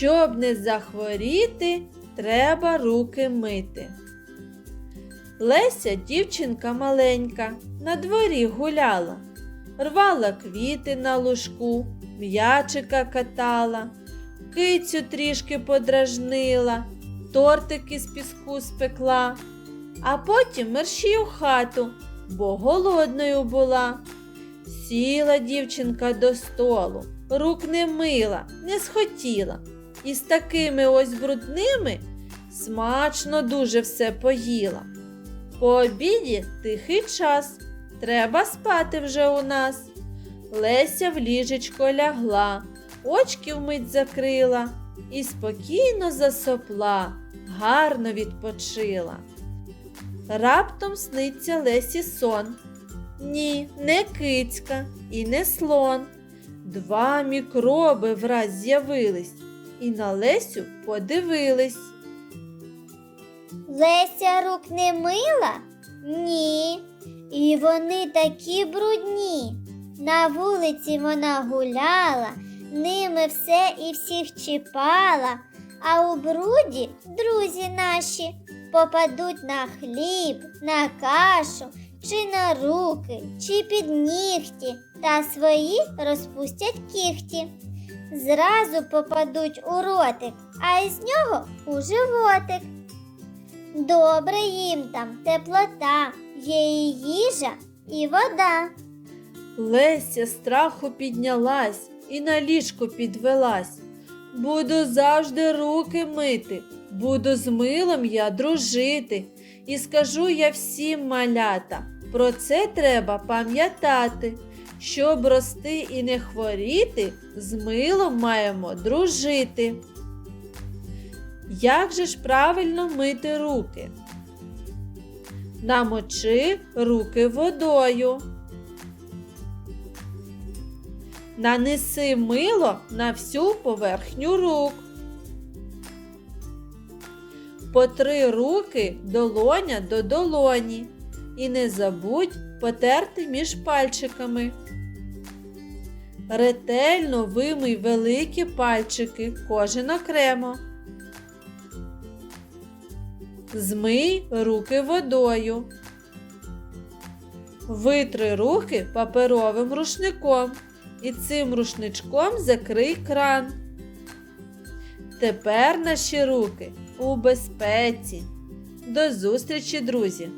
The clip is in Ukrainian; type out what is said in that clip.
Щоб не захворіти, треба руки мити. Леся, дівчинка маленька, на дворі гуляла, рвала квіти на лужку, м'ячика катала, кицю трішки подражнила, тортики з піску спекла, а потім мерщій у хату, бо голодною була. Сіла дівчинка до столу, рук не мила, не схотіла, і з такими ось брудними смачно дуже все поїла. По обіді тихий час, треба спати вже у нас. Леся в ліжечко лягла, очки вмить закрила і спокійно засопла, гарно відпочила. Раптом сниться Лесі сон. Ні, не кицька і не слон. Два мікроби враз з'явились і на Лесю подивились. Леся рук не мила? Ні. І вони такі брудні. На вулиці вона гуляла, ними все і всіх чіпала, а у бруді друзі наші попадуть на хліб, на кашу, чи на руки, чи під нігті, та свої розпустять кіхті. Зразу попадуть у ротик, а із нього у животик. Добре їм там теплота, є і їжа, і вода. Леся страху піднялась і на ліжко підвелась. Буду завжди руки мити, буду з милом я дружити. І скажу я всім малята, про це треба пам'ятати. Щоб рости і не хворіти, з милом маємо дружити. Як же ж правильно мити руки? Намочи руки водою. Нанеси мило на всю поверхню рук. Потри руки долоня до долоні. І не забудь потерти між пальчиками. Ретельно вимий великі пальчики, кожен окремо. Змий руки водою. Витри руки паперовим рушником і цим рушничком закрий кран. Тепер наші руки у безпеці. До зустрічі, друзі!